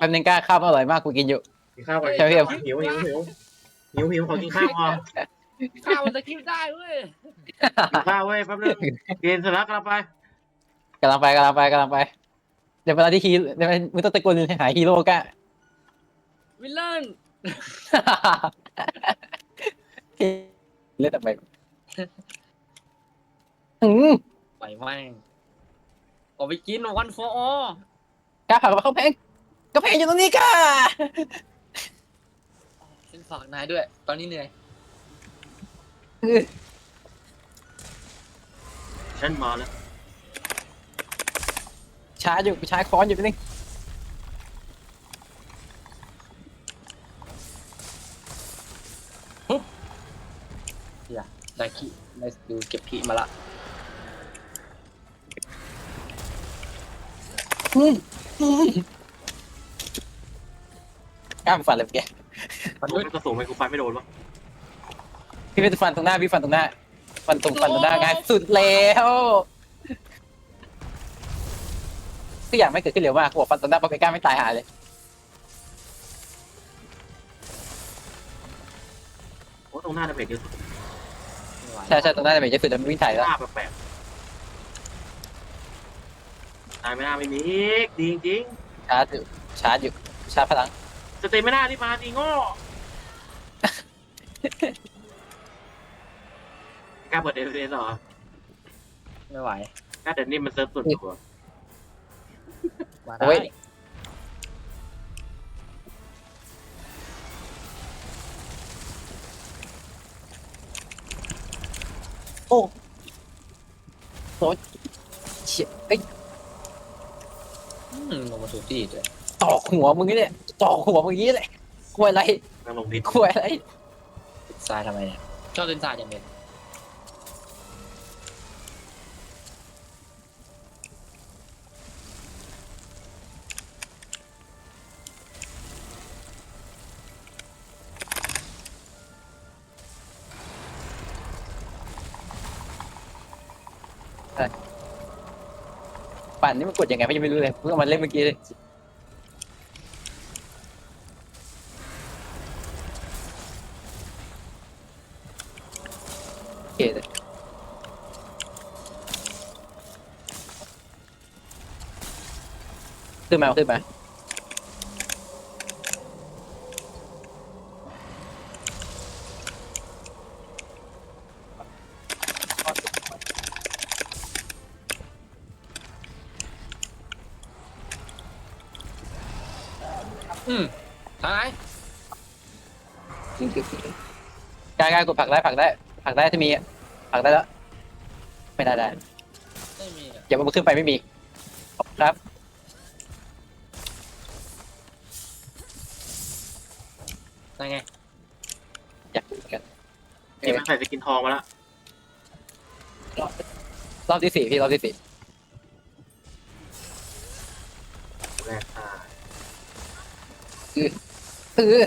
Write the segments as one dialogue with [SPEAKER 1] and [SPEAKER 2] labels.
[SPEAKER 1] แป๊บนึงกล้าข้าวอร่อยมากกูกินอยู่
[SPEAKER 2] กินข้าวก่อน
[SPEAKER 1] ใช่พี่เอ็ม
[SPEAKER 2] หิวหิวหิวหิวหิวขอกินข้าวก่อน
[SPEAKER 3] ข้าวมันจะคิดได้เว้ย
[SPEAKER 2] กินข้าวเว้ยแป๊บนึงกินเสร็จแล้วกลับไป
[SPEAKER 1] กำลังไปกำลังไปกำลังไป เดี๋ยวเวลาที่ฮีเดี๋ยวมึงต้องตะโกนหาฮีโร่กะ
[SPEAKER 3] วิลเลน
[SPEAKER 1] เล่นทำไมอืม
[SPEAKER 3] ไปแม่งก็ไปกินวันฟอร์
[SPEAKER 1] กล้าผลักมาเข้าแพง ก็แพงอยู่ตรงนี้ก้า
[SPEAKER 3] ฉันฝากนายด้วย ตอนนี้เหนื่อย
[SPEAKER 2] ฉันมาแล้ว
[SPEAKER 1] ช้าอยู่ช้าค้อนอยู่นิดนึง
[SPEAKER 3] ได้ขี้ได้ดูเก็บขี้มาละ
[SPEAKER 1] อืมอืม กล้าฟันเลยแก
[SPEAKER 3] มัน
[SPEAKER 2] โอ้ยกระสุนไปกูไปไม่โดนวะ
[SPEAKER 1] พี่เป็นฟันตรงหน้าพี่ฟันตรงหน้า ฟันตรงฟันตรงหน้าง่ายสุดแล้วทุกอย่างไม่เกิดขึ้นเร็วมากกูบอกฟันตรงหน้าปาเปก้าไม่ตายหาเลย
[SPEAKER 2] โอ้ตรงหน้าดาเมจเยอะสุด
[SPEAKER 3] ไม่ไหว
[SPEAKER 1] ใช่ใช่ตรงหน้าจะเป็นจะสุดแล้วมันวิ่งถ่าย
[SPEAKER 2] ห
[SPEAKER 1] แล้ว
[SPEAKER 2] น้าแปลกๆตายไม่น่าไม่มีอีกดีจริง
[SPEAKER 1] ชาร์จอยู่ชาร์จอยู่ชาร์จพลัง
[SPEAKER 2] ๆ สเตไม่น่าที่มาดีโง่กล้าเปิดเอฟเอสเหรอ
[SPEAKER 3] ไม่ไหว
[SPEAKER 2] กล้าเดินนี่มันเซิร์ฟสุดตัว
[SPEAKER 3] มา
[SPEAKER 1] โอ้
[SPEAKER 3] ได้
[SPEAKER 1] ย โอ้โหเฉียเอ้ย
[SPEAKER 3] อืมลงมาสู่ที่เลย
[SPEAKER 1] ตอกหัวมึงนี่เนี่ยตอกหัวมึงนี้เลยกลัวอะไร
[SPEAKER 2] นั่งลงดิน
[SPEAKER 1] กลัวอะไร
[SPEAKER 3] ติดทรายทำไมเนี่ยชอบเล่นทรายอย่างเดียว
[SPEAKER 1] ปั่นนี่มันกดยังไงพี่ยังไม่รู้เลยเพิ่งเอามาเล่นเมื่อกี้เลย โอเคเลยขึ้นมาขึ้นมา
[SPEAKER 3] อืมทาย
[SPEAKER 1] กายกายกดผลักได้ผลักได้ ผลักได้ถ้ามีอะผลักได้แล้ว ไม่ได้ได้
[SPEAKER 3] ไม่มีอะ
[SPEAKER 1] อย่ามาขึ้นไปไม่มีขอบคุณครับ
[SPEAKER 3] ได้ไง
[SPEAKER 1] อยากดูเหมือนกัน
[SPEAKER 2] นี่มันใส่สกินทองมาแล้ว
[SPEAKER 1] รอบที่สี่พี่รอบที่สี่
[SPEAKER 2] แรกตาย
[SPEAKER 1] เออ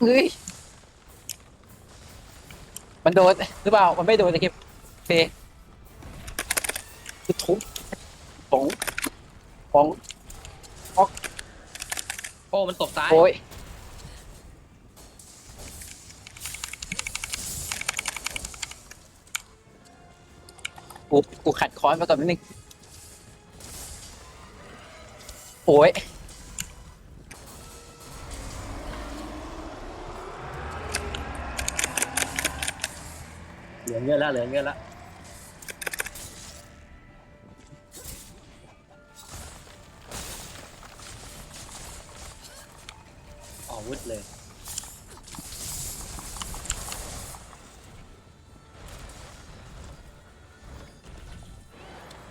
[SPEAKER 1] เฮ้ย มันโดนหรือเปล่า มันไม่โดนตะคิปเฟคือทุบปองปอง
[SPEAKER 3] โอ้ มันตบซ้าย
[SPEAKER 1] โอ้ยกูกูขัดคอนมาก่อนนิดนึงโอ้ย
[SPEAKER 3] เหลือเงินแล้วเหลือเงินแล้วอ๋อวุดเลย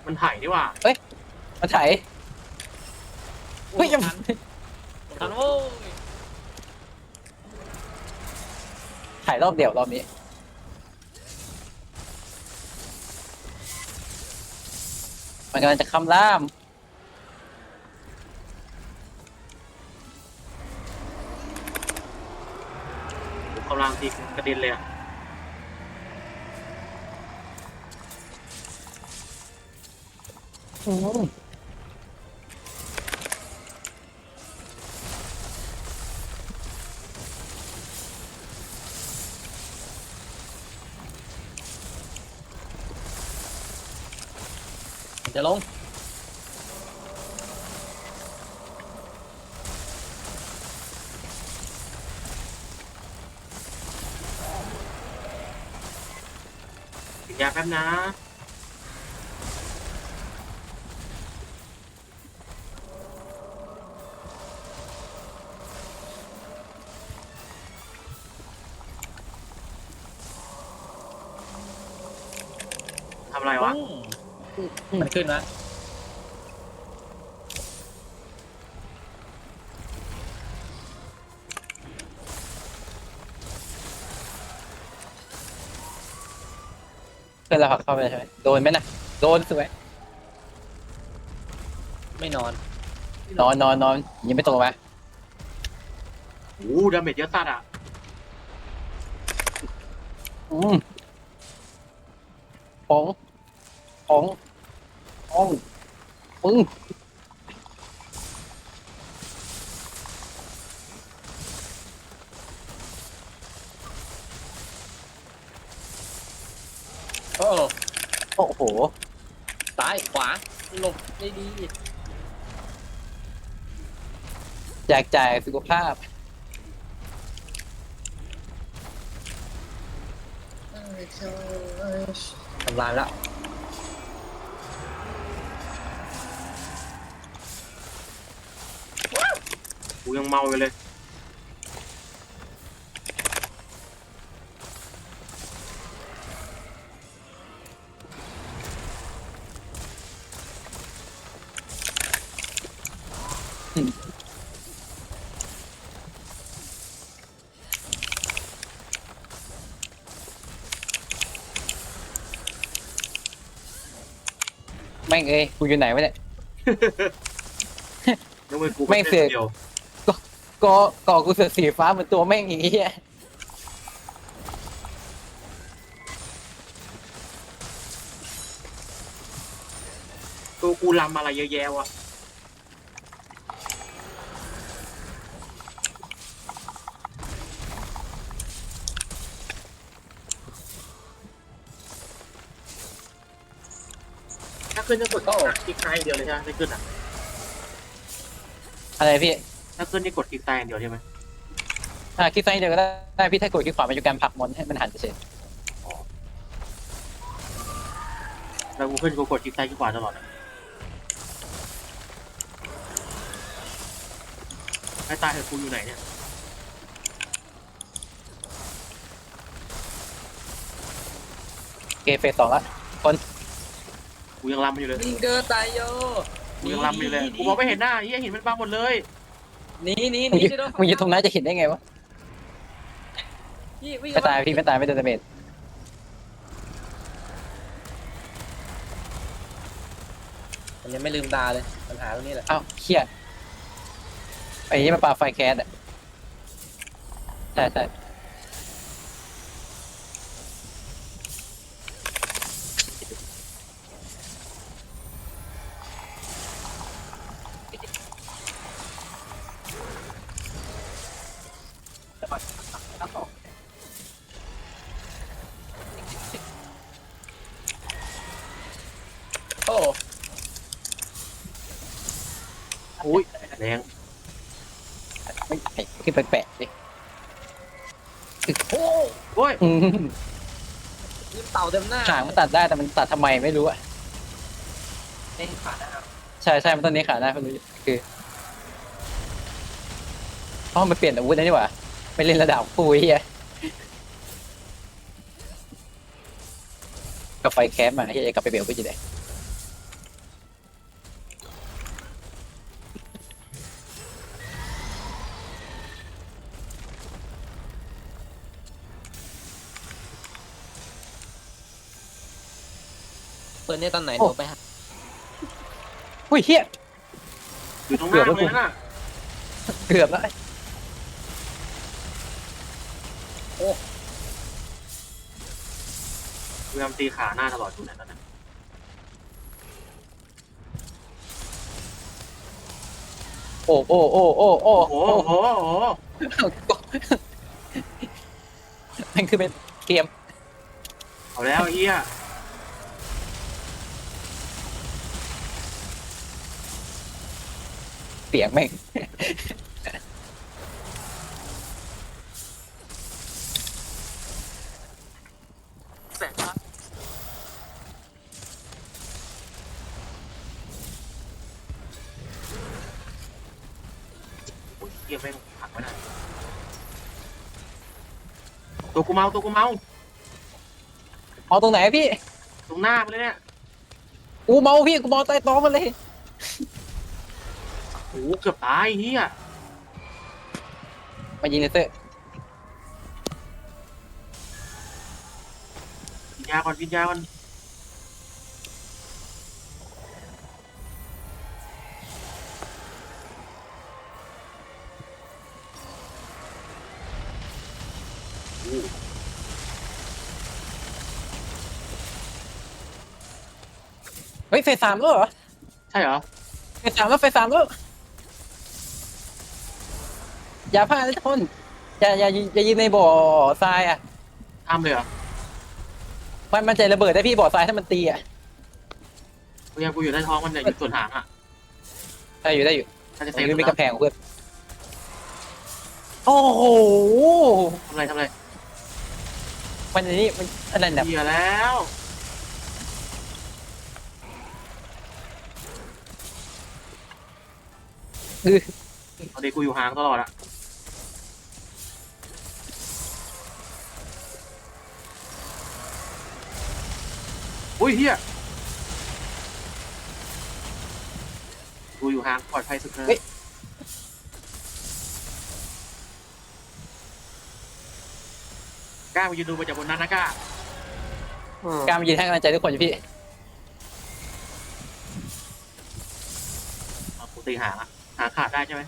[SPEAKER 2] มันถ่ายนี่หว่า
[SPEAKER 1] มาถ่ายเฮ้ยยัง
[SPEAKER 3] ทันทันโว้ย
[SPEAKER 1] ถ่ายรอบเดียวรอบนี้ มันกำลังจะคำล่าม
[SPEAKER 2] กำลังทีกระเด็นเลยอะ
[SPEAKER 1] อืม
[SPEAKER 3] จะลง
[SPEAKER 2] กินยาแป๊บนะ ทำอะไรวะ
[SPEAKER 3] มันขึ้นนะ
[SPEAKER 1] เพื่อนเราผลักเข้าไปใช่ไหมโดนไหมนะโดนสวย
[SPEAKER 3] ไม่นอน
[SPEAKER 1] นอนนอนนอนยิงไม่ตรงมา
[SPEAKER 2] โอ้ดาเมจเยอะสัตว์อะ
[SPEAKER 1] อืมของของ ของปึ้ง
[SPEAKER 3] โอ้
[SPEAKER 1] โอ้โห
[SPEAKER 3] ซ้ายขวาหลบได้ดี
[SPEAKER 1] อยากจ่ายสุขภาพ
[SPEAKER 3] ทำลายแล้ว
[SPEAKER 2] กูยังเมาอยู่เลย
[SPEAKER 1] แม่งเอ้ยกูอยู่ไหนวะเนี่ย
[SPEAKER 2] นึกว่ากู
[SPEAKER 1] ไม่เสร็จ
[SPEAKER 2] เดียว
[SPEAKER 1] ก็ก่อกูเสือกสีฟ้าเหมือนตัวแม่งอย่างเงี้ย
[SPEAKER 2] ตัวกูลำอะไรเยอะแยะวะถ้าขึ้นจะกดก็คลิกซ้ายอย่างเดียวเลยใช่ไหมไม่ขึ้นอะ
[SPEAKER 1] อะไรพี่
[SPEAKER 2] ถ้าขึ้นนี่กดคลิกซ้ายอย่างเดียวใช่ไหม
[SPEAKER 1] อ่าคลิกซ้ายเดียวก็ได้ได้พี่ถ้ากดคลิกขวามันจะการผลักมอนให้มันหันเฉย
[SPEAKER 2] แล้วกูขึ้นกูกดคลิกซ้ายคลิกขวาตลอดอะไอ้ตายเถอะกูอยู่ไหนเนี่ย
[SPEAKER 1] เกมเฟสสองละ
[SPEAKER 2] กูยังลำอยู่เลย
[SPEAKER 3] ลิงเกอร์ตายโย
[SPEAKER 2] กูยังลำอยู่เลยกูมองไม่เห็นหน้าไอ้เหี้ยเห็นมันบังหมดเลย
[SPEAKER 3] หนี่นี่
[SPEAKER 1] มึง
[SPEAKER 3] นี่
[SPEAKER 1] ยืนมึงยืนตรงนั้นจะเห็นได้ไงวะ
[SPEAKER 3] พี่วิ่ง
[SPEAKER 1] ไม่ตายพี่ไม่ตายไม่โดนดาเมจ
[SPEAKER 3] มันยังไม่ลืมตาเลยปัญหาตรงนี้แหละ
[SPEAKER 1] อ้าวเชี่ยไอ้นี่มันปาไฟแคสอะใช่ใช่ ไม่ไอ้ขึ้นแปลกๆดิ
[SPEAKER 3] โอ้
[SPEAKER 2] โอ้ย
[SPEAKER 1] อืม
[SPEAKER 3] ยืมเต่าเต็มหน้า
[SPEAKER 1] หางมันตัดได้แต่มันตัดทำไมไม่รู้อะ
[SPEAKER 3] เอ้ยขาดนะครับ
[SPEAKER 1] ใช่ใช่มันต้นนี้ขาได้ไม่รู้คือเพราะมันเปลี่ยนอาวุธแล้วนี่หว่าไม่เล่นระดับฟูเฮียกับไฟแคสมาเฮียกลับไปเบลก็จะได้
[SPEAKER 3] เปิดเนี่ยตอนไหน
[SPEAKER 1] โอ้
[SPEAKER 3] โทรไปหา
[SPEAKER 1] อุ้ยเฮีย
[SPEAKER 2] อยู่ตรงหน้า
[SPEAKER 1] เกือบแล้ว
[SPEAKER 2] เลยนะ
[SPEAKER 1] เกือบแล้ว
[SPEAKER 2] พยายามตีขาหน้าตลอดอยู่ไหนตอนนั้น
[SPEAKER 1] โอ้โอ้โอ้โอ้โอ้
[SPEAKER 2] โอ้โหโอ้โหโอ้โห
[SPEAKER 1] มันคือเป็นเกม
[SPEAKER 2] เอาแล้วไอ้เฮีย
[SPEAKER 1] เสียงแม่ง
[SPEAKER 2] โอ้ยเกียไม่งหักไม่ได้ตัวกูเมาตัวกูเมา
[SPEAKER 1] เอาตรงไหนพี่
[SPEAKER 2] ตรงหน้ามันเลยเนี่ย
[SPEAKER 1] กูเมาพี่ กูเมาใต้โต๊ะมันเลย
[SPEAKER 2] โอ้โหเกือบตายเฮีย
[SPEAKER 1] มายิงเลเซอร์
[SPEAKER 2] กินยาก่อนกินยาก่อนโอ้โห
[SPEAKER 1] เฮ้ยเฟสสามแล้วเหรอ
[SPEAKER 2] ใช่เหรอ
[SPEAKER 1] เฟสสามแล้วเฟสสามแล้ว อย่าพลาดนะทุกคนอย่าอย่าอย่ายิงในบ่อทรายอะ
[SPEAKER 2] ทำเลยเหรอ
[SPEAKER 1] มันมันจะระเบิดได้พี่บ่อทรายถ้ามันตีอะ
[SPEAKER 2] กูยังกูอยู่ในท้องมันเนี่ยอยู่ส่วนหางอะ
[SPEAKER 1] ได้อยู่ได้อยู่
[SPEAKER 2] ถ้าจะ
[SPEAKER 1] ตร
[SPEAKER 2] เซฟ
[SPEAKER 1] งนี้มี
[SPEAKER 2] นะ
[SPEAKER 1] กระแพงเพื่อนโอ้โห
[SPEAKER 2] ทำอะไรทำอะไร
[SPEAKER 1] มันอันนี้มันอะไรเนี่ย
[SPEAKER 2] เหี้ยแล้ว
[SPEAKER 1] คือ
[SPEAKER 2] เอาด็กกูอยู่ห่างตลอดอะ อุ้ยเฮียกูอยู่ห่างปลอดภัยสุดเลยกล้ามายืนดูมาจากบนนั้นนะกล้า
[SPEAKER 1] การมายินให้กำลังใจทุกคนอยู่พี่
[SPEAKER 2] เอากูตีหางอะหางขาดได้ใช่ไหม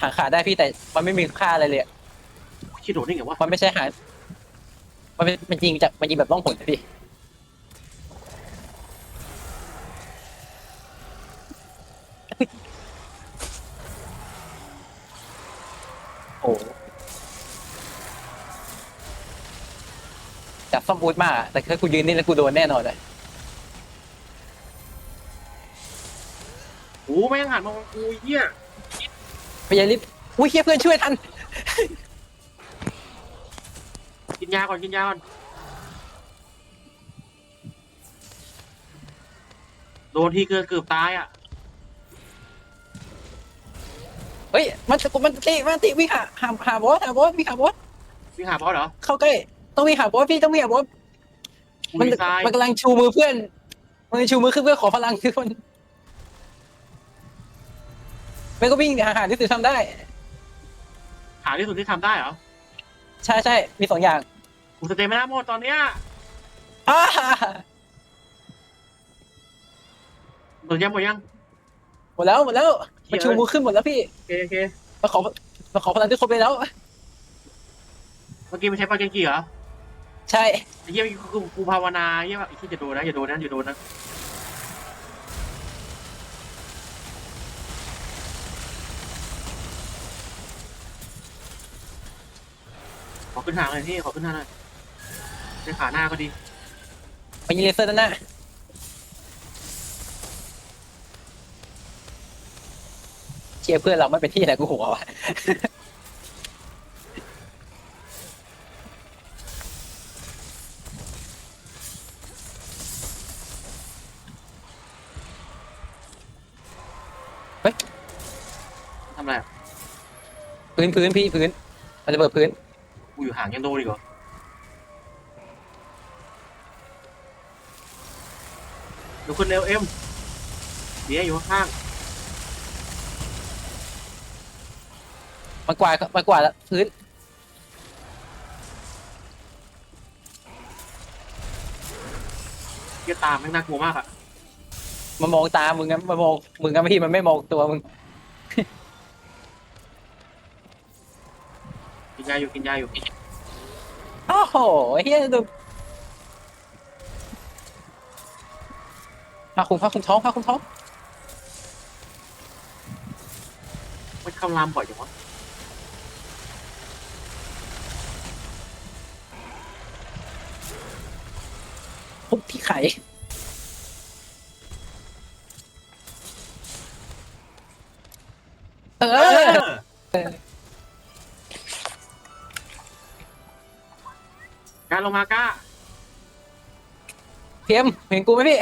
[SPEAKER 1] หาขาได้พี่แต่มันไม่มีค่าอะไรเลยอะ
[SPEAKER 2] คิดโดดได้ไงวะ
[SPEAKER 1] มันไม่ใช่หามันเป็นมันยิงจากมันยิงแบบล่องหนนะพี่ โอ้จับซ่อมบูทมากอะแต่ถ้ากูยืนนี่แล้วกูโดนแน่นอนเลย
[SPEAKER 2] โอ้แม่งหันมามองกูเฮีย
[SPEAKER 1] พยายามรีบอุ้ยเฮียเพื่อนช่วยทัน
[SPEAKER 2] กินยาก่อนกินยาก่อนโดนทีเกือบเกือบตายอะ
[SPEAKER 1] เฮ้ยมันจะมันติมันติวิ่งหาหาหาบอสหาบอสวิ่งหาบอส
[SPEAKER 2] วิ่งหาบอสเหรอ
[SPEAKER 1] เข้าใกล้ต้องวิ่งหาบอสพี่ต้องวิ่งหาบอส
[SPEAKER 2] กู
[SPEAKER 1] มัน
[SPEAKER 2] ดีไซน์
[SPEAKER 1] มันกำลังชูมือเพื่อนมันชูมือขึ้นเพื่อขอพลังทุกคนมันก็วิ่งหาหาที่สุดทำได้
[SPEAKER 2] หาที่สุดที่ทำได้เหรอ
[SPEAKER 1] ใช่ใช่มีสองอย่าง
[SPEAKER 2] กูสเตย์ไม่ได้หมดตอนเนี้ย
[SPEAKER 1] อ้า
[SPEAKER 2] หมดยังหมดยัง
[SPEAKER 1] หมดแล้วหมดแล้ว มันชูมือขึ้นหมดแล้วพี่
[SPEAKER 2] โอเคโอเค
[SPEAKER 1] มาขอมาขอพลังทุกคนไปแล้ว
[SPEAKER 2] เมื่อกี้มันใช้ปาเกนกี่เหรอ
[SPEAKER 1] ใช่
[SPEAKER 2] ไอ้เหี้ยกูกูภาวนาเหี้ยว่าไอ้ที่จะโดนนะอย่าโดนนะอย่าโดนนะขอขึ้นหางหน่อยพี่ขอขึ้นหางหน่อยในขาหน้าก็ดี
[SPEAKER 1] มันยิงเลเซอร์ด้านหน้าเชี ยร์เพื่อนเราไม่เป็นที่ไหนกูหัววะ
[SPEAKER 2] ทำอะไรอะ
[SPEAKER 1] พื้นพื้นพี่พื้นมันจะเปิดพื้น
[SPEAKER 2] กูอยู่ห่างยังโดนอีกเหรอดูคนเร็วเอ็มเดี๋ยวอยู่ข้าง
[SPEAKER 1] มันกวาดมันกวาดพื้น
[SPEAKER 2] ๆเหี้ยตามแม่งน่ากลัวมากอะ
[SPEAKER 1] มันมองตา มึงงั้นมันมอง มึงงั้นพี่มันไม่มองตัวมึง
[SPEAKER 2] กินยาอยู่กินยาอยู่
[SPEAKER 1] โอ้โหเฮียดูพาคุมพาคุมท้องพาคุมท้อง
[SPEAKER 2] มันคำรามบ่อยจังวะ
[SPEAKER 1] ทุบที่ไข่
[SPEAKER 2] กการลงมากล้า
[SPEAKER 1] เพียมเห็นกูไหมพี่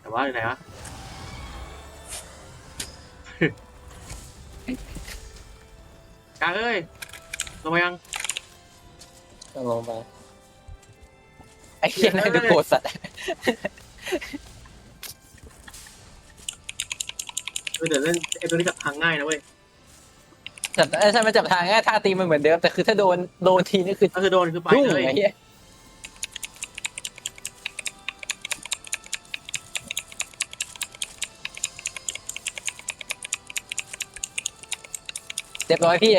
[SPEAKER 2] แต่ว่าอยู่ไหนวะ กาเอ้ย ลงมายัง
[SPEAKER 3] ต้องลงไป
[SPEAKER 1] ไอ้เหี้ยนั่นก็โกรธสัตว์
[SPEAKER 2] เออเดี๋ยวเล่นไอ้ตัวนี้จับทางง่ายนะเว้ย
[SPEAKER 1] จับเอ้ยใช่มันจับทางง่ายท่าตีมันเหมือนเดิมแต่คือถ้าโดนโดนทีนี่คือ
[SPEAKER 2] ก็คือโดนคือไป
[SPEAKER 1] ยุ่ง
[SPEAKER 2] เลย
[SPEAKER 1] ไอ้เหี้ยเรียบร้อยพี่